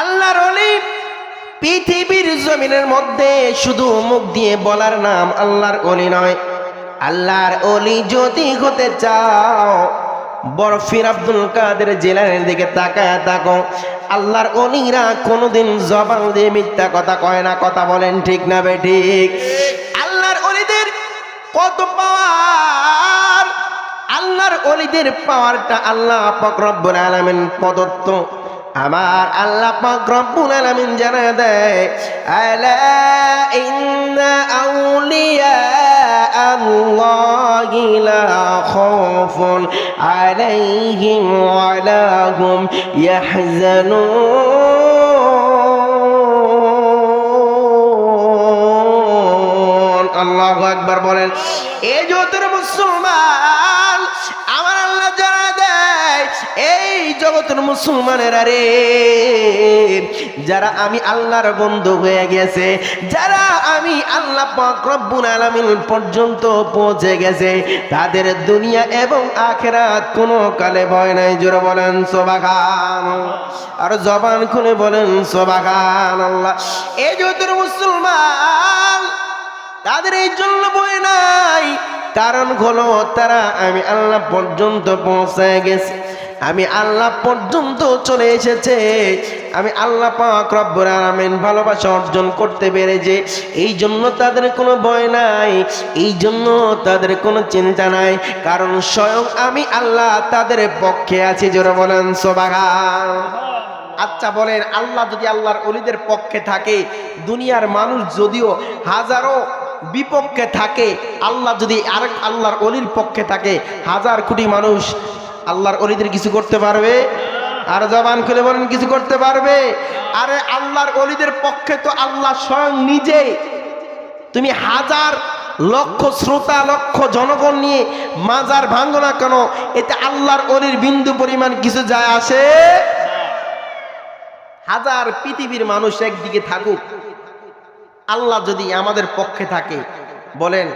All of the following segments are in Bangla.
আল্লাহর পৃথিবীর জমিনের মধ্যে শুধু মুখ দিয়ে বলার নাম আল্লাহর অলি নয়। আল্লাহর অলি যদি হতে চাও বরফির আব্দুল কাদের জেলার দিকে তাকায় তাকো আল্লাহর অলিরা কোনোদিন জবান দিয়ে মিথ্যা কথা কয় না, কথা বলেন ঠিক না বে ঠিক। আল্লাহর অলিদের কত পাওয়ার? আল্লাহর অলিদের পাওয়ারটা আল্লাহ পাক রব্বুল আলামিন প্রদত্ত। আমার আল্লাহ পাক রব্বুল আলামিন জানা দেয়, আলা ইন্না আউলিয়া লা খাউফুন আলাইহিম ওয়া লা হুম ইয়াহজানুন। আল্লাহু আকবার বলেন এই জগতের মুসলমান এই জগতের মুসলমানের আরে যারা আমি আল্লাহর বন্ধু হয়ে গেছে, যারা আমি আল্লাহ রব্বুল আলামিন পর্যন্ত পৌঁছে গেছে, তাদের দুনিয়া এবং আখেরাত কোনো কালে ভয় নাই, জোরে বলেন সোবাগান আর জবান খুলে বলেন সোবাগান আল্লাহ এই জগতের মুসলমান, তাদের এই জন্য বই নাই, কারণ হলো তারা আমি আল্লাহ পর্যন্ত পৌঁছে গেছে। আমি আল্লাহ পর্যন্ত চলে এসেছে। আমি আল্লাহ পাক রব্বুল আলামিন ভালোবাসা অর্জন করতে পেরেছে। এই জন্য তাদের কোনো ভয় নাই এই জন্য তাদের কোনো চিন্তা নাই। কারণ স্বয়ং আমি আল্লাহ তাদের পক্ষে আছি, জোরে বলেন সোবাগান আচ্ছা বলেন, আল্লাহ যদি আল্লাহর অলিদের পক্ষে থাকে, দুনিয়ার মানুষ যদিও হাজারো বিপক্ষে থাকে, আল্লাহ যদি আরেক আল্লাহর অলির পক্ষে থাকে, হাজার কোটি মানুষ আল্লাহর অলিদের কিছু করতে পারবে? আর জবান খুলে বলেন কিছু করতে পারবে? আরে আল্লাহর অলিদের পক্ষে তো আল্লাহ স্বয়ং নিজে। তুমি হাজার লক্ষ শ্রোতা লক্ষ জনগণ নিয়ে মাজার ভাঙ্গো না কেন? এতে আল্লাহর অলির বিন্দু পরিমাণ কিছু যায় আসে? হাজার পৃথিবীর মানুষ একদিকে থাকুক। আল্লাহ যদি আমাদের পক্ষে থাকে বলেন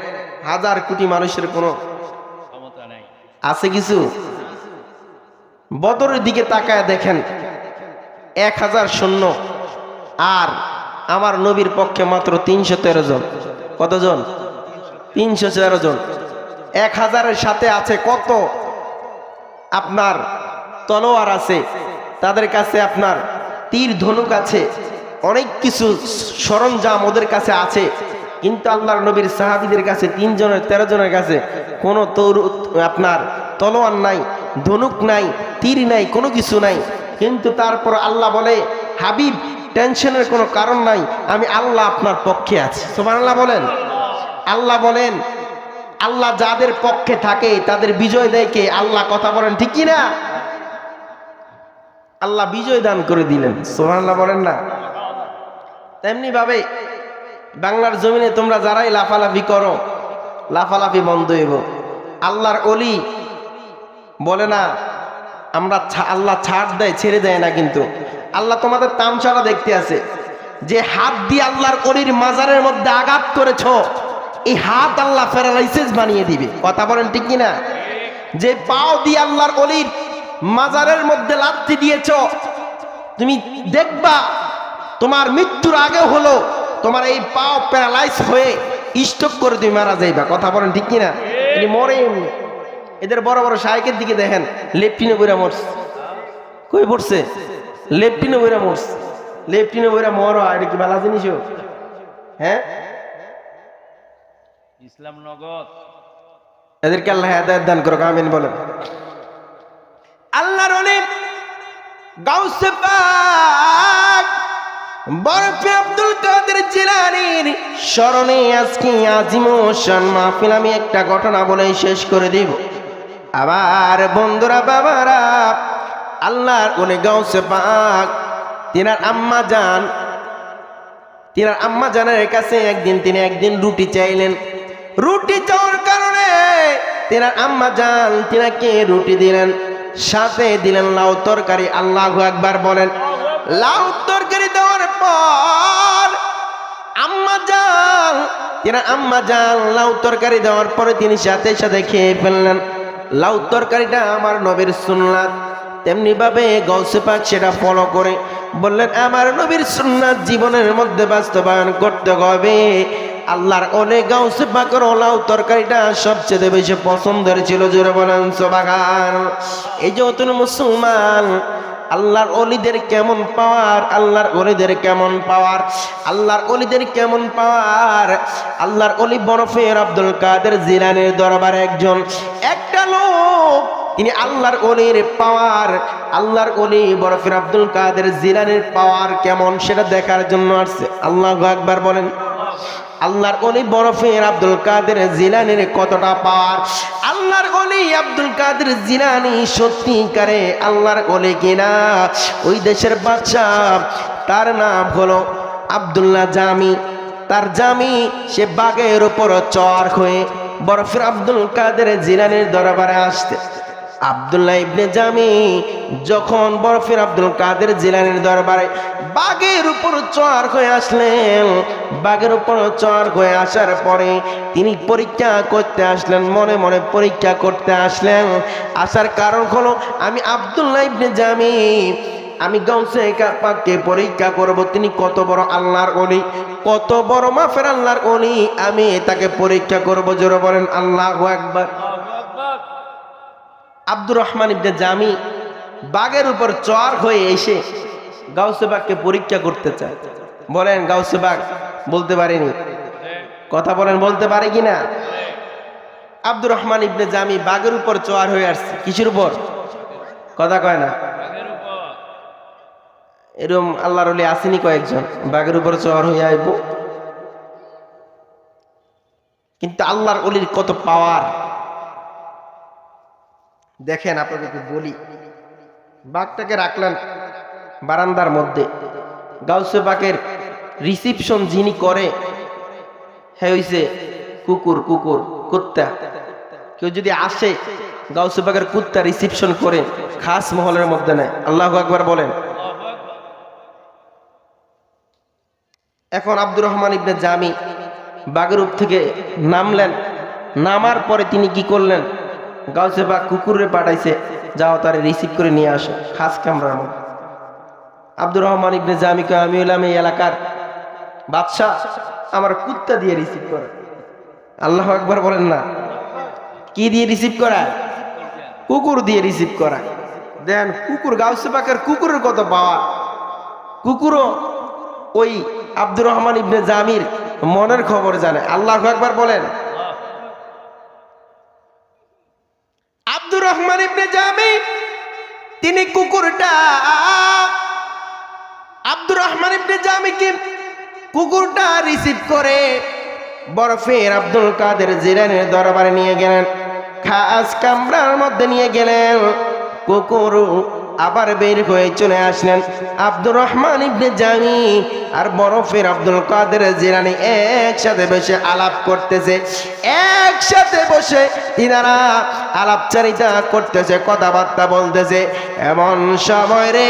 হাজার কোটি মানুষের কোনো ক্ষমতা নাই। আছে কিছু? বদরের দিকে তাকায় দেখেন, এক হাজার শূন্য আর আমার নবীর পক্ষে মাত্র তিনশো তেরো জন। কতজন? তিনশো তেরো জন। এক হাজারের সাথে আছে কত? আপনার তলোয়ার আছে, তাদের কাছে আপনার তীর ধনুক আছে, অনেক কিছু সরঞ্জাম ওদের কাছে আছে। কিন্তু আল্লাহর নবীর সাহাবিদের কাছে, তিনজনের, তেরো জনের কাছে কোনো তরু আপনার তলোয়ার নাই। ধনুক নাই, তীর নাই, কোনো কিছু নাই। কিন্তু তারপর আল্লাহ বলে, হাবিব, টেনশনের কোনো কারণ নাই, আমি আল্লাহ আপনার পক্ষে আছি। সোমান আল্লাহ বলেন। আল্লাহ বলেন, আল্লাহ যাদের পক্ষে থাকে, তাদের বিজয় দেয় কে? আল্লাহ কথা বলেন, ঠিক না আল্লাহ বিজয় দান করে দিলেন সোহানাল্লাহ বলেন না। তেমনি ভাবে, বাংলার জমিনে তোমরা যারাই লাফালাফি করো, লাফালাফি বন্ধ হইব। আল্লাহর অলি বলে না, আমরা আল্লাহ ছাড় দেয়, ছেড়ে দেয় না কিন্তু। আল্লাহ তোমাদের তামসারা দেখতে আছে। যে হাত দিয়ে আল্লাহর অলির মাজারের মধ্যে আঘাত করেছ, এই হাত আল্লাহ প্যারালাইসিস বানিয়ে দিবে। কথা বলেন ঠিক কিনা? যে পাও দিয়ে আল্লাহর অলির মাজারের মধ্যে লাথি দিয়েছ, তুমি দেখবা, তোমার মৃত্যুর আগে হলো, তোমার এই পাও প্যারালাইজ হয়ে স্টক করে তুমি মারা যাইবা। কথা বলেন ঠিক কিনা? মরে এদের বড় বড় শায়কের দিকে দেখেন লেফটিনে বইরা মরছে। কই পড়ছে? লেফটিনে বইরা মরছে। লেফটিনে বইরা মর এটা কি ভালো জিনিস হ্যাঁ? ইসলাম নগদ। এদেরকে আল্লাহ হেদায়ত দান করো আমিন বলেন। আল্লাহর অলিম গাউসে পাক বরফে আব্দুল কাদের জিলানির স্মরণে আজকে আজিমোশন মাহফিল আমি একটা ঘটনা বলে শেষ করে দিব। আবার বন্ধুরা, বাবারা, আল্লাহর উনি গাউসে পাক, তিনার আম্মা যান তিনার আম্মা জানের কাছে একদিন তিনি একদিন রুটি চাইলেন। রুটি চাওয়ার কারণে তিনার আম্মা জান তিনাকে রুটি দিলেন, সাথে দিলেন লাউ তরকারি। আল্লাহ একবার বলেন, লাউ তরকারি দেওয়ার পর আম্মা জান, তিনার আম্মা জান লাউ তরকারি দেওয়ার পরে তিনি সাথে সাথে খেয়ে ফেললেন। লাউ তরকারিটা আমার নবীর সুন্নাত। তেমনি ভাবে গৌসে পাক সেটা ফলো করে। বললেন, আমার নবীর সুন্নাত জীবনের মধ্যে বাস্তবায়ন করতে হবে। আল্লাহর অনেক গাউসে পাকের ওলাও তরকারিটা সবচেয়ে বেশি পছন্দের ছিল, জোরে বলেন সোবাগান এই যে অতুন মুসলমান, আল্লাহর অলিদের কেমন পাওয়ার? আল্লাহর অলিদের কেমন পাওয়ার? আল্লাহর অলিদের কেমন পাওয়ার? আল্লাহর অলি বরফের আব্দুল কাদের জিলানের দরবারে একজন। একটা তিনি আল্লাহর অলির পাওয়ার, আল্লাহর অলি বরফের আব্দুল কাদের জিলানের পাওয়ার কেমন সেটা দেখার জন্য আসছে। আল্লাহ একবার বলেন, আল্লাহর অলি বরফের আব্দুল কাদের জিলানির কতটা পাওয়ার? আল্লাহর অলি আব্দুল কাদের জিলানি সত্যিকারে আল্লাহর অলি কিনা? ওই দেশের বাচ্চা তার নাম হলো আব্দুল্লাহ জামি। তার জামি, সে বাঘের উপর চর হয়ে বরফের আব্দুল কাদের জিলানির দরবারে আসতে আব্দুল্লাহ ইবনে জামি যখন বরফের আব্দুল কাদের জিলানির দরবারে বাঘের উপর চর হয়ে আসলেন, বাঘের উপর চর হয়ে আসার পরে তিনি পরীক্ষা করতে আসলেন, মনে মনে পরীক্ষা করতে আসলেন। আসার কারণ হলো, আমি আব্দুল্লাহ ইবনে জামি, আমি গাউসে পাককে পরীক্ষা করব, তিনি কত বড় আল্লাহর অলি কত বড় মাফের আল্লাহর অলি আমি তাকে পরীক্ষা করব, জোরে বলেন আল্লাহ একবার আব্দুর রহমান ইবনে জামি বাঘের উপর চর হয়ে এসে গাউসে বাগকে পরীক্ষা করতে চায়। বলেন, গাউসে বাগ বলতে পারেনি? কথা বলেন, বলতে পারে কি না? আব্দুর রহমান ইবনে জামি বাঘের উপর চর হয়ে আসছে। কিসের উপর? কথা কয় না। এরকম আল্লাহর অলি আসেনি কয়েকজন। বাঘের উপর চর হয়ে আইব। কিন্তু আল্লাহর অলির কত পাওয়ার দেখেন আপনাদেরকে বলি। বাঘটাকে রাখলেন বারান্দার মধ্যে। গাউসে বাঘের রিসিপশন যিনি করে হ্যাঁ হইছে কুকুর কুকুর, কুত্তা। কেউ যদি আসে, গাউসে বাঘের কুত্তা রিসিপশন করে, খাস মহলের মধ্যে নেয়। আল্লাহ একবার বলেন। এখন আব্দুর রহমান ইবনে জামি বাগেরূপ থেকে নামলেন। নামার পরে তিনি কি করলেন? গাউসে বা কুকুরে পাঠাইছে, যাও তারে রিসিভ করে নিয়ে আসো, খাস কামরার মধ্যে আব্দুর রহমান ইবনে জামি আমি হলাম এই এলাকার বাদশাহ আমার কুত্তা দিয়ে রিসিভ করে। আল্লাহ একবার বলেন না। কি দিয়ে রিসিভ করা কুকুর দিয়ে রিসিভ করা দেন কুকুর, গাউসে পাকের কুকুরের কত পাওয়া? কুকুরও ওই আব্দুর রহমান ইবনে জামির মনের খবর জানে। আল্লাহ একবার বলেন আব্দুর রহমান ইবনে জামি তিনি কুকুরটা, আব্দুর রহমান ইবনে জামিকে কুকুরটা রিসিভ করে বরফের আব্দুল কাদের জিরানের দরবারে নিয়ে গেলেন। খাস কামরার মধ্যে নিয়ে গেলেন। কুকুর আবার বের হয়ে চলে আসলেন আব্দুর রহমান ইবনে জামি আর বরফের আব্দুল কাদের জিরানি একসাথে বসে আলাপ করতেছে। একসাথে বসে তিনারা আলাপচারিতা করতেছে, কথাবার্তা বলতেছে। এমন সময় রে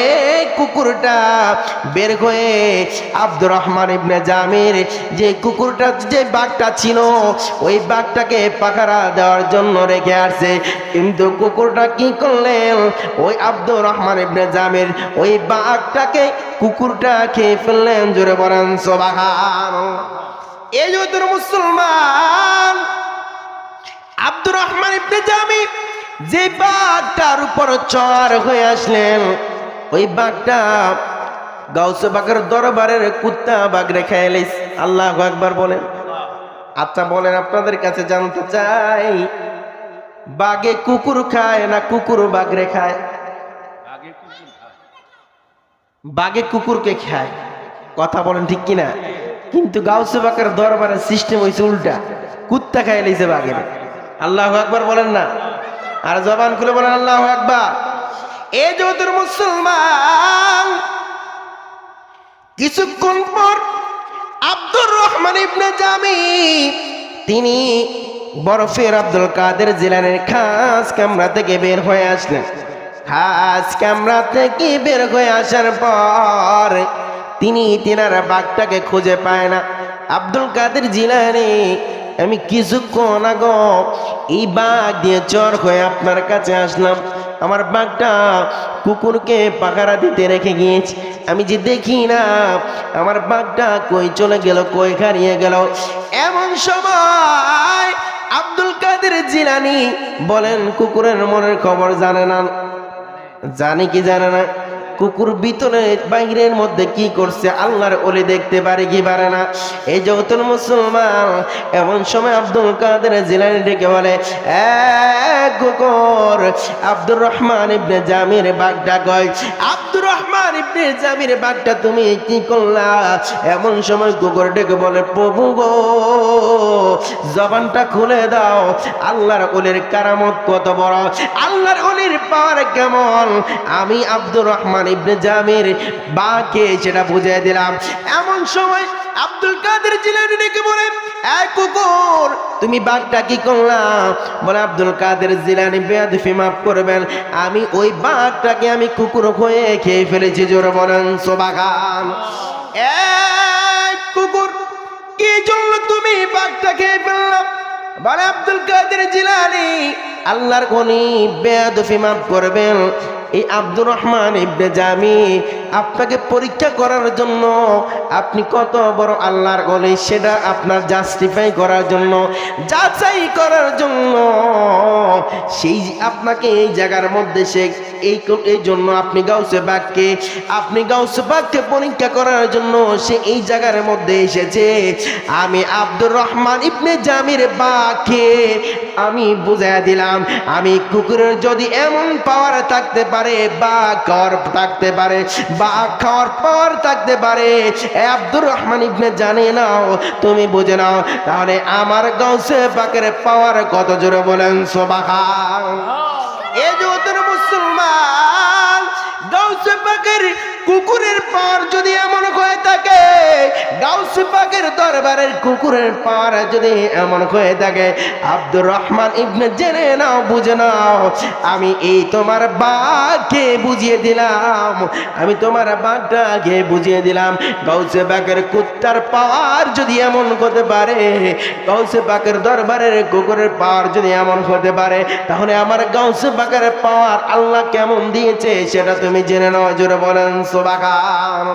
কুকুরটা বের হয়ে আব্দুর রহমান ইবনে জামির যে কুকুরটা, যে বাঘটা ছিল, ওই বাঘটাকে পাখারা দেওয়ার জন্য রেখে আসছে। কিন্তু কুকুরটা কি করলেন? ওই আব্দুর রহমান ইবনে জামির ওই বাঘটাকে কুকুরটা খেয়ে ফেললেন, জোরে বলেন সোবাহান এই যে তোর মুসলমান, আব্দুর রহমান ইবনে জামি যে বাঘটার উপর চর হয়ে আসলেন, ওই বাঘটা গাউসে বাঘের দরবারের কুত্তা বাঘ রেখে এলিস আল্লাহ একবার বলেন। আচ্ছা বলেন, আপনাদের কাছে জানতে চাই, বাঘে কুকুর খায় না কুকুর বাঘ খায় বাঘে কুকুরকে খায়। কথা বলেন ঠিক কিনা? কিন্তু গাউসে বাঘের দরবারের সিস্টেম হয়েছে উল্টা। কুত্তা খায় লাইছে বাঘের। আল্লাহ একবার বলেন না? আর জবান খুলে বলেন আল্লাহ একবার এ যদুর মুসলমান, কিছুক্ষণ পর আব্দুর রহমান ইবনে জামি, তিনি বরফের আব্দুল কাদের জিলানের খাস কামরা থেকে বের হয়ে আসলেন। খাস কামরা থেকে বের হয়ে আসার পর তিনি তিনারা বাঘটাকে খুঁজে পায় না। আব্দুল কাদের জিলানি, আমি কিছুক্ষণ আগ এই বাঘ দিয়ে চর হয়ে আপনার কাছে আসলাম। আমার বাঘটা কুকুরকে পাকারা দিতে রেখে গিয়েছি। আমি যে দেখি না, আমার বাঘটা কই চলে গেল, কই হারিয়ে গেল। এমন সময় আব্দুল কাদের জিলানি বলেন, কুকুরের মনের খবর জানে না। জানে কি জানে না কুকুর ভিতরে, বাইরের মধ্যে কি করছে? আল্লাহর ওলি দেখতে পারে কি পারে না? এই জগতের মুসলমান এমন সময় আব্দুল কাদের জিলানি ডেকে বলে, "এ কুকুর, আব্দুর রহমান ইবনে জামির বাগডা কয়? আব্দুর রহমান ইবনে জামির বাগডা তুমি কি করলা? এমন সময় কুকুর ডেকে বলে, প্রভু গো, জবানটা খুলে দাও। আল্লাহর ওলির কারামত কত বড়? আল্লাহর ওলির পাওয়ার কেমন? আমি আব্দুর রহমান ইবনে জামির বাকে সেটা বুঝিয়ে দিলাম। এমন সময় আব্দুল কাদের জিলানি ডেকে বলে এক কুকুর, তুমি বাঘটা কি করলাম বলে, আব্দুল কাদের জিলানি বেয়াদফি মাফ করবেন। আমি ওই বাঘটাকে আমি কুকুর হয়ে খেয়ে ফেলেছি, জোরে বলেন সোবাগান এক কুকুর, কি জন্য তুমি বাঘটা খেয়ে ফেললাম বলে, আব্দুল কাদের জিলানি, আল্লাহর গনি বেয়াদফি মাফ করবেন। এই আব্দুর রহমান ইবনে জামি আপনাকে পরীক্ষা করার জন্য, আপনি কত বড় আল্লাহর গলি, সেটা আপনার জাস্টিফাই করার জন্য, যাচাই করার জন্য। সেই আপনাকে এই জায়গার মধ্যে সে এই এই জন্য আপনি গাউসে বাঘকে আপনি গাউসে বাঘকে পরীক্ষা করার জন্য সে এই জায়গার মধ্যে এসেছে। আমি আব্দুর রহমান ইবনে জামির বাঘকে আমি বুঝাই দিলাম, আমি কুকুরের যদি এমন পাওয়ার থাকতে পারে বা গর্ব থাকতে পারে বা খাওয়ার পর থাকতে পারে। আব্দুর রহমান ইবনে জানে নাও তুমি বুঝে নাও তাহলে আমার গাউসে পাকের পাওয়ার কত জোরে বলেন সোবাহা এ জগতের মুসলমান গাউসে পাকের কুকুরের পর যদি এমন হয়ে থাকে, গাউসে পাকের দরবারের কুকুরের পর যদি এমন হয়ে থাকে, আব্দুর রহমান ইবনে জেনে নাও, বুঝে নাও, আমি এই তোমার বাঘকে বুঝিয়ে দিলাম, আমি তোমার বাঘটাকে বুঝিয়ে দিলাম। গাউসে পাকের কুত্তার পাওয়ার যদি এমন হতে পারে, গাউসে পাকের দরবারের কুকুরের পাওয়ার যদি এমন হতে পারে, তাহলে আমার গাউসে পাকের পাওয়ার আল্লাহ কেমন দিয়েছে, সেটা তুমি জেনে নাও, জোরে বলেন। সোবাকান